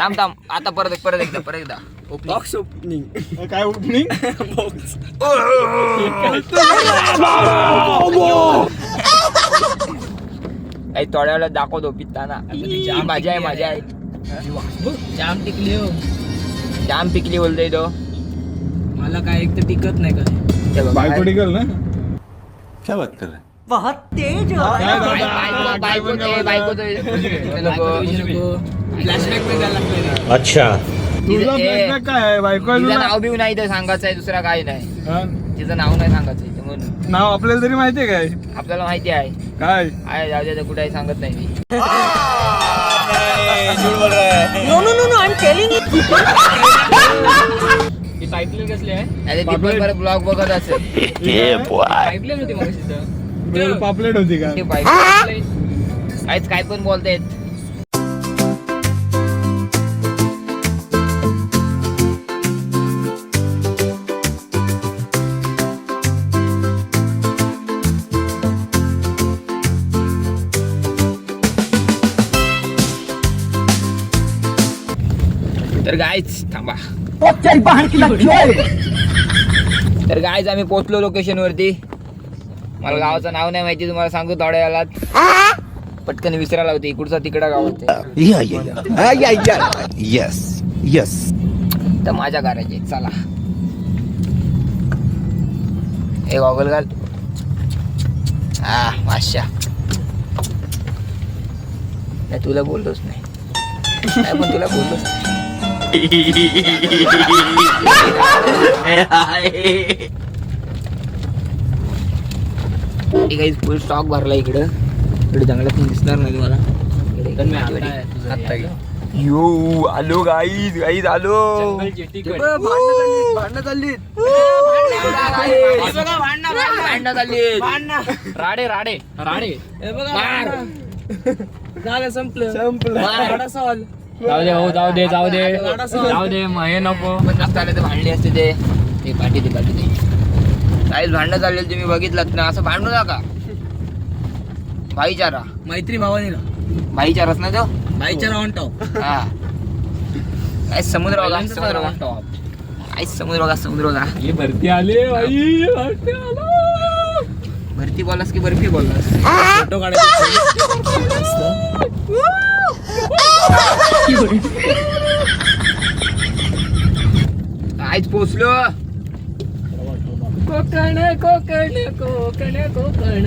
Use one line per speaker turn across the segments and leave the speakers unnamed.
थांब थांब. आता परत परत एकदा परत एकदा.
बॉक्स ओपनिंग
काय ओपनिंग
बॉक्स
काही थोड्या वेळात दाखवतो पिताना मजा आहे मजा आहे.
जाम टिकली हो.
जाम पिकली बोलतोय तो.
मला काय एक तर टिकत नाही
बघ,
बायको टिकल ना?
क्या बात कर रहे हैं
काय
बाय-
दादा?
बायको- बायको ते- बायको ते- ते लोकं-
फ्लॅशबॅकमध्ये जायला लागतंय
अच्छा
तुझा
ए,
flashback काय आहे बायको आहे
तिचं
तुला?
नाव बिव नाही तर सांगायचं आहे दुसरा काही नाही
हा?
तिचं नाव नाही सांगायचं आहे, म्हणून
नाव आपल्याला तरी माहितीये काय
आपल्याला माहिती आहे
काय
आहे जाऊ दे कुठे सांगत नाही मी
टायटल कसले आहे
नाही ती पण बरं ब्लॉग बघत असेल
पाईपलाईन होती मग
ब्रेड पापलेट होती का.
काहीच काय पण बोलतायत तर गायच थांबा. तर गायच आम्ही पोहोचलो लोकेशन वरती. मला गावाचं नाव नाही माहिती तुम्हाला सांगतो थोड्या वेळात पटकन विसरायला होती इकडचा तिकडा गावात
या या या. या यस यस
तर माझ्या घराचे चला. हे गॉगल घाल. हा माशा नाही तुला बोललोच नाही. नाही पण तुला बोललोच नाही. ठीक आहे फुल स्टॉक भरला इकडं. इकडे जंगलात दिसणार नाही तुम्हाला. यो आलो गाईज गाईज आलो.
भांडणं चालली
भांडणं चालली
राडे राडे राडे.
मार.
झालं संपलं.
संपलं.
सवाल. जाऊ दे हो जाऊ दे जाऊ दे. जाऊ दे मग हे नको.
पण नसतं आले तर भांडली असते ते. ते पाठी ते पाठी ते काहीच भांडणं चाललेलं तुम्ही बघितलं ना असं भांडू नका. भाईचारा.
मैत्री भावानी
भाईचाराच ना तो?
भाईच्या ऑन टॉप
हा. काय समुद्र बघा. समुद्र बघा काय समुद्र बघा समुद्र बघा.
हे भरती आले भाई भरती आला.
भरती बोललास की बर्फी बोललास?
फोटो काढायचा
काहीच पोचलो.
कोकण कोकण कोकण कोकण.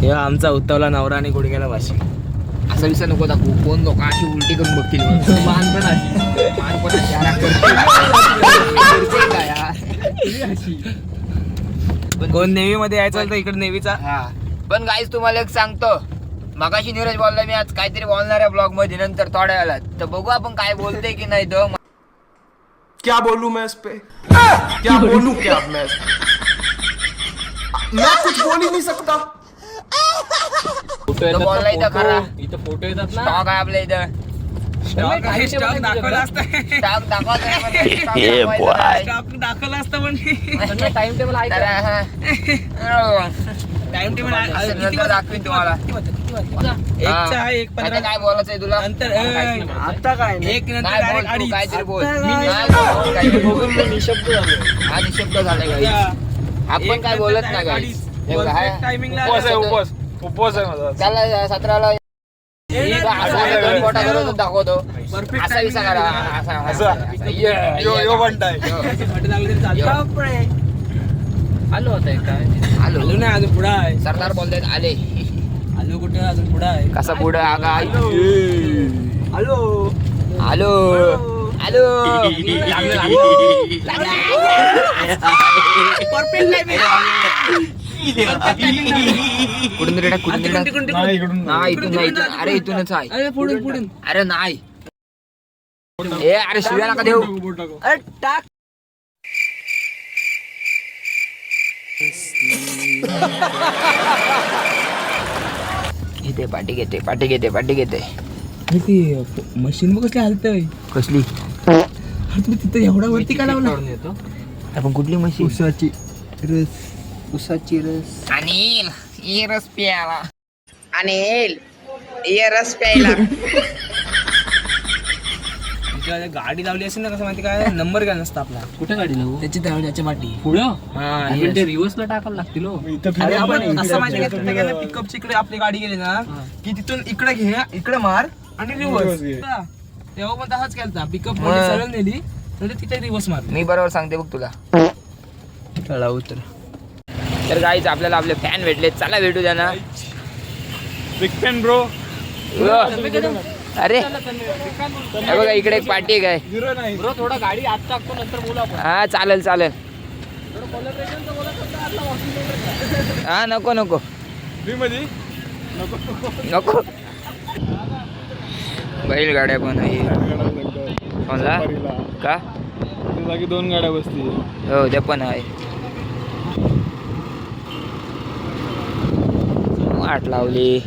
हे आमचा उत्तवला नवरा आणि गुडघ्याला वाशी
असं विसर नको दाखवू. कोण लोक अशी उलटी करून बघतील?
कोण नेव्ही मध्ये यायचं तर इकडे नेव्हीचा.
हा. पण गाईज तुम्हाला एक सांगतो. मगाशी नीरज बोलला मी आज. काहीतरी बोलणार आहे ब्लॉगमध्ये. नंतर थोड्या वेळात. तर बघू आपण काय बोलते की नाही तो.
क्या बोलू मैं इस पे? क्या बोलू क्या मैं मैं कुछ बोल ही नहीं सकता।
फ़ोटो
तो इथं खरा
इथं फ़ोटो येतात
स्टॉक आहे आपल्या इथं
स्टॉक दाखवला असता
स्टॉक आहे मला, stock
हे
दाखवायचा
boy.
नाही.
स्टॉक दाखवला असता पण टाइम टेबल आहे का
हा.
टाइम टेबल
नंतर दाखवीन तुम्हाला
एक
हा.
चहा एक
आता
पंधरा
काय बोलायचंय तुला
नंतर आता काय एक नंतर
नाही बोल
direct
तू,
अडीच.
काहीतरी बोल
आता
नाही
काय?
बोल, काहीतरी बोल.
बघून मी निशब्द झालो.
हा निशब्द. आपण काय बोलत नाही. हे
ला
उपवास आहे. उपवास उपवास आहे माझा
त्याला सतराला
एक
दोन बोटा करून दाखवतो
Perfect
असा
timing
विसा
ला
करा
आलं.
असा
असं.
असा. ये,
यो
ये.
यो बनताय
यो.
फटे लागले तरी चालतं.
यो.
बापरे. आलो होता काय?
आलो?
आलो नाही अजून पुढं आहे
सरदार बोलतात आले।
आलो कुठे अजून पुढं आहे
कसा पुढे आगा?
आलो।
आलो। आलो। लागलं, लागलं. कुठून रेडा कुठून रेडा
तिकडून, तिकडून,
नाही इकडून
नाही इथून नाही इथून अरे इथूनच आहे।
अरे पुढून पुढून
अरे नाही ए अरे शिव्या नका देऊ।
बोट टाकू.
अरे टाक।
घेते पाठी घेते पाठी घेते पाठी घेते.
ती मशीन बघ कसली हलतय.
कसली?
अरे तुम्ही तिथं एवढा वरती का लावला?
आपण कुठली मशीन
उसाची रस. उसाची रस.
अनिल ही रस प्याला अनिल ये रस प्यायला.
गाडी लावली असेल ना कसं माहिती काय नंबर काय नसता आपला.
कुठे गाडी लावू?
त्याची त्याच्या पाठी.
पुढं?
हा
ते रिव्हर्सला टाकायला लागतील हो.
अरे आपण असं माहिती पिकअपची इकडे आपली गाडी गेली ना की तिथून इकडे घे इकडे मार आणि रिव्हर्स. तेव्हा पण तसाच केलता. पिकअप. सरळ नेली तर तिथे रिव्हर्स मार
मी बरोबर सांगते बघ तुला.
चला उतर.
तर गाईच आपल्याला आपले फॅन भेटले. चला भेटू द्या ना.
बिग फॅन ब्रो
अरे. हे बघा इकडे एक पार्टी आहे. काय
थोडा गाडी आत टाकतो नंतर बोला आपण.
हा चालेल चालेल. हा नको नको. नको. बैलगाड्या पण आहे. का?
जागी दोन गाड्या बसतील.
हो ते पण आहे. वाट लावली.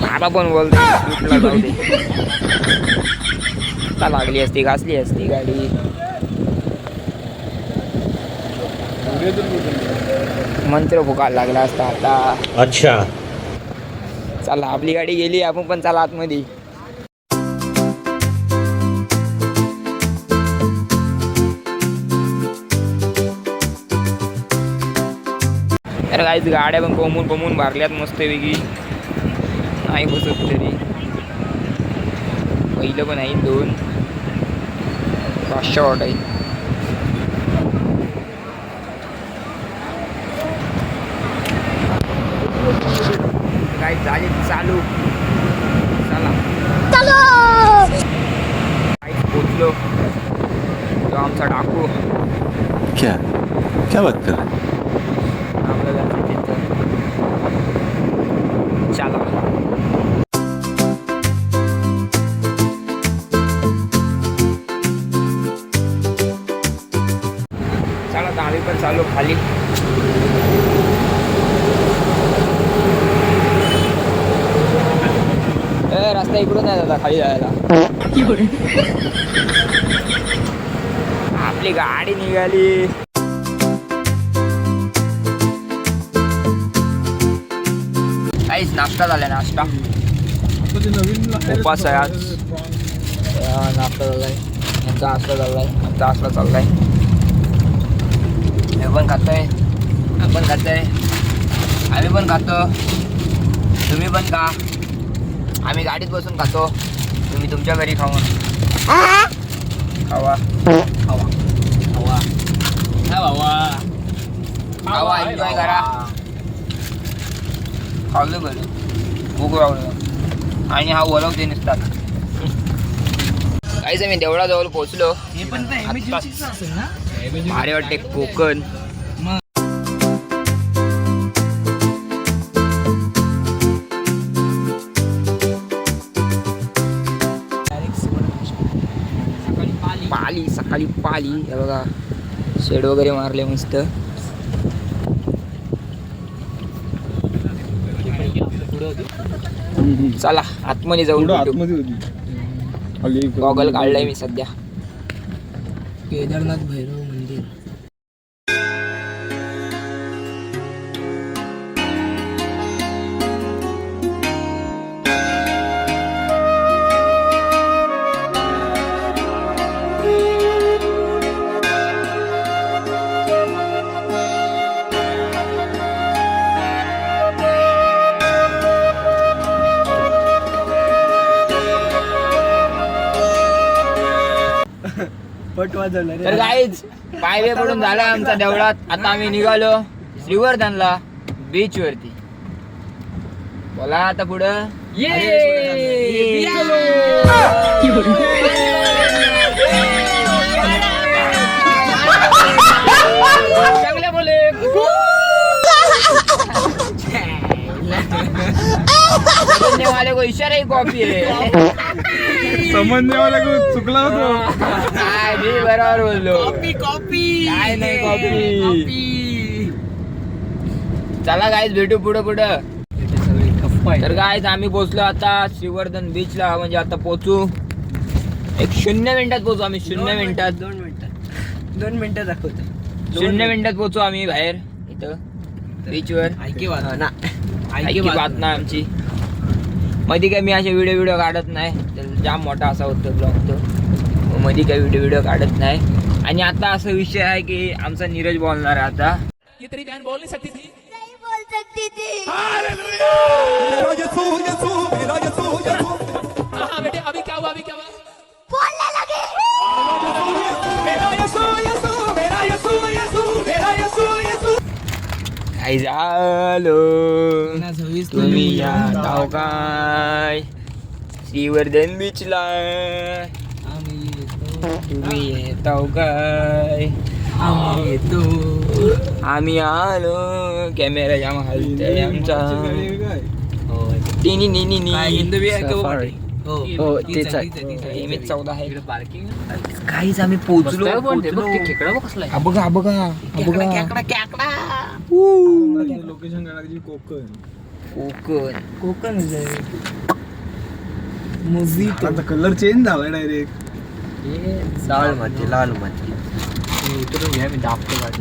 बाबा पण बोलते स्विफ्टला जाऊ दे. आता लागली असती घासली असती गाडी. मंत्र फुकायला लागला असता आता.
अच्छा.
चला आपली गाडी गेली आपण पण चला आतमध्ये. तर काहीच गाड्या पण कोंबून कोंबून भरल्यात मस्त वेगळी नाही बसत तरी पहिलं पण आहे दोन पाचशे वॉट आहे काय झाली चालू चला काहीच पोचलो तो आमचा डाकू
क्या क्या बात कर
चालू खाली. ए रस्ता इकडून आहे दादा खाली जायला. आपली गाडी निघाली. काहीच नाश्ता झाला नाश्ता. उपास आहे आज. नाश्ता झालाय. यांचा आसला चाललाय आमचा आसला चाललाय. हे पण खातोय. आपण खातोय. आम्ही पण खातो. तुम्ही पण खा. आम्ही गाडीत बसून खातो. तुम्ही तुमच्या घरी खावा. खावा.
हवा हा बाबा
खावा एन्जॉय करा. खाल्लं बरं भूक लावलं आणि हा बोलवते नुसतात काहीच मी देवळाजवळ पोहोचलो. भारी वाटते कोकण. पाली सकाळी पाली. हे बघा शेड वगैरे मारले मस्त. चला आतमध्ये जाऊन गॉगल काढलाय मी सध्या.
केदारनाथ भैरव. पट वाजवला
तर काहीच पायवे पडून झाला आमचा देवळात. आता आम्ही निघालो श्रीवर्धनला बीच वरती. बोला आता पुढं. बोले समजने वाले को इशारा ही कॉपी है
समजण्यावाला को चुकला होतो.
काय मी बरोबर बोललो
कॉपी
काय नाही कॉपी. चला गाईज भेटू पुढं पुढं. तर गाईज आम्ही पोहोचलो आता श्रीवर्धन बीचला म्हणजे आता पोहोचू. एक शून्य मिनिटात पोहोचू आम्ही शून्य मिनिटात.
दोन मिनिटं. दोन मिनिटं दाखवतो.
शून्य मिनिटात पोहोचू आम्ही बाहेर इथं बीचवर
ऐके ना.
ऐकी बात ना आमची. मध्ये काय मी असे व्हिडिओ व्हिडिओ काढत नाही तर जाम मोठा असा होतो ब्लॉग तो. मध्ये काय व्हिडिओ व्हिडिओ काढत नाही आणि आता असा विषय आहे की आमचा नीरज बोलणार आहे आता
नहीं बोल सकती थी हाँ बेटे अभी क्या हुआ अभी क्या हुआ
बोलने लगे
काय झालो तुम्ही या काय श्रीवर्धन बीचला तुम्ही येताव काय आम्ही आलो कॅमेरा जाम हलतोय आमचा टिनी नी नी नी. Safari. हो तेच आहे एम एच चौदा आहे. काहीच आम्ही पोहोचलो पोहोचलो. हा बघा हा बघा हा बघा.
लोकेशन काढायची कोकण.
कोकण.
आता कलर चेंज झाला डायरेक्ट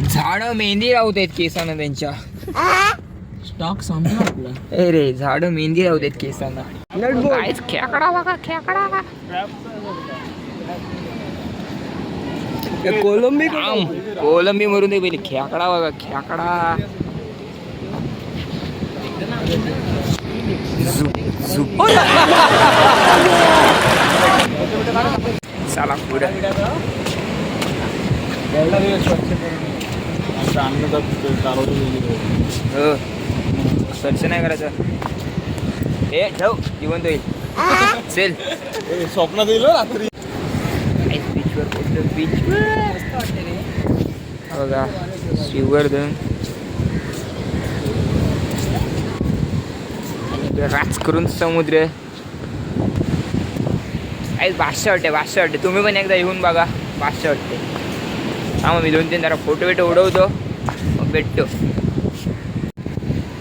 झाड मेहंदी लावत आहेत केसांना त्यांच्या.
स्टॉक संपला आपला.
ए रे झाड मेहंदी लावत आहेत केसांना काहीच खेकडा बघा खेकडा कोलंबी कोलंबी मरून दे पहिले खेकडा बघा खेकडा. झुक, झुक. चला पुढे हो. स्वच्छ नाही करायचं. हे ठेव जिवंत होईल. चल.
स्वप्नात येईल रात्री
बीचवर पोचलो बीचवर बघा श्रीवर्धन राज करून समुद्र. काही भाष्य वाटते भाष्य वाटते तुम्ही पण एकदा येऊन बघा. भाष्य वाटते हा मग मी दोन तीन जरा फोटो बिटो उडवतो. मग भेटतो.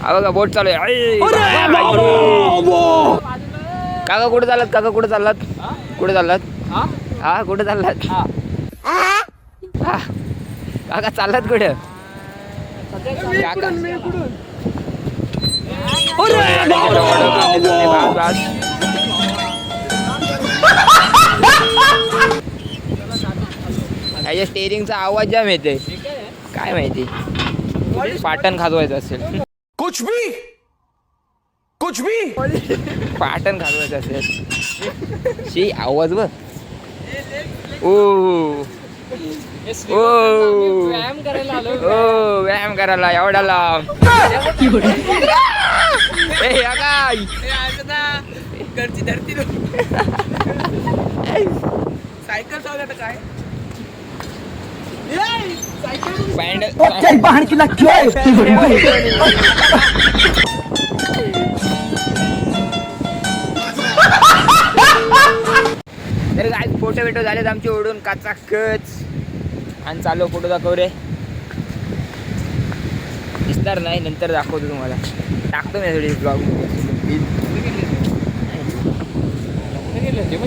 हा बघा बोट चालू आहे. काका कुठे चाललात? काका कुठे चाललात? कुठे चाललात? हा? कुठे चाललात? हा. काका चाललात कुठं? काका याच्या स्टेरिंगचा आवाज जाम येते काय माहिती? पाटण खाजवायचं असेल.
कुछ भी! कुछ भी!
पाटण खाजवायचं असेल. शी आवाज बघ. ओ. ओ.
व्यायाम करायला आलो
ओ व्यायाम करायला एवढा लांब. ए या काय? पॅन्ट तर काय फोटो बिटो झालेत आमचे ओढून काचा कच. आणि चालू फोटो दाखव रे. दिसणार नाही नंतर दाखवतो तुम्हाला. टाकतो मी थोडी ब्लॉग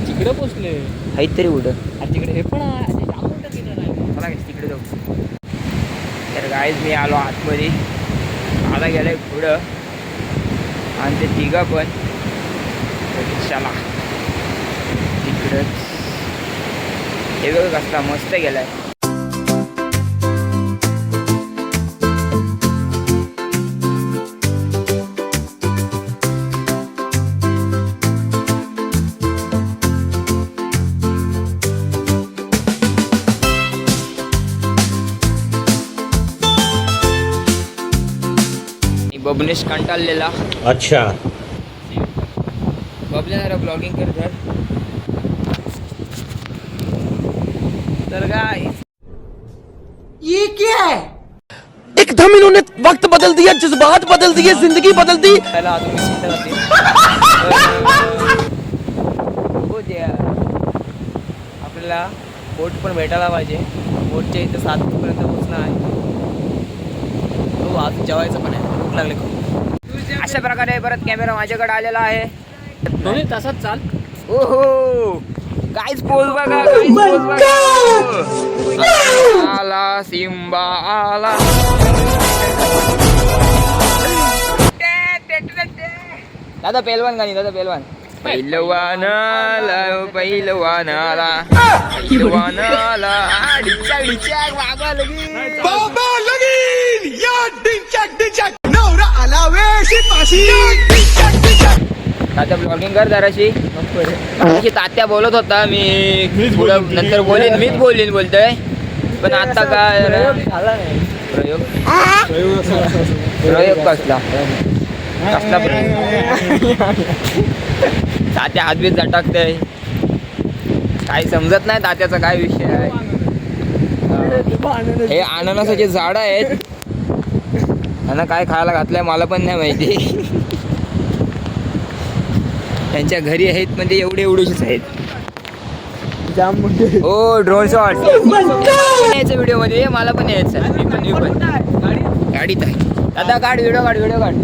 तिकडे पोचले.
आहेत तरी कुठं
तिकडे हे पण किनारा
तिकडे जाऊ. तर गायज मी आलो आतमध्ये. आता गेलाय पुढं. आणि ते तिघं पण रिक्षाला. तिकडंच. हे बघ कसला मस्त गेलाय. बबनेश कंटाळलेला.
अच्छा.
बबले जरा ब्लॉगिंग करतात तर. काय
एकदम इन्होंने वक्त बदल दिया जज्बात बदल दिए जिंदगी बदल दी।
मिनिटं जातील. हो। द्या.
आपल्याला बोट पण भेटायला पाहिजे. बोटच्या इथं सातपर्यंत पोहोचणं आहे. हो आज जेवायचं पण आहे. लागले खूप
अशा प्रकारे परत कॅमेरा माझ्याकडे आलेला आहे.
दोन्ही तासात चाल.
ओहो! काहीच पोच बघा काहीच पोच बघा. आला सिम्बा आला. दादा पेलवान गाणी दादा पेलवान पहिलवानाला पहिलवानाला पहिलवानाला आ, डिचाक डिचाक बाबा लगीन.
बाबा लगीन! या
तात्या ब्लॉगिंग कर जराशी. अशी तात्या बोलत होता मी पुढं नंतर बोलेन मीच बोलेन बोलतोय. पण आता काय प्रयोग प्रयोग? कसला? कसला प्रयोग? तात्या हातबीत झटाकतय. काही समजत नाही तात्याचा काय विषय आहे. हे अननसाचे झाड आहेत त्यांना काय खायला घातलंय मला पण नाही माहिती. त्यांच्या घरी आहेत म्हणजे एवढे एवढेच आहेत.
जाम मोठे
हो ड्रोन शॉट यायचं व्हिडिओमध्ये मला पण यायचं मी पण मी पण. गाडीत आहे. दादा काढ व्हिडिओ काढ व्हिडिओ काढ.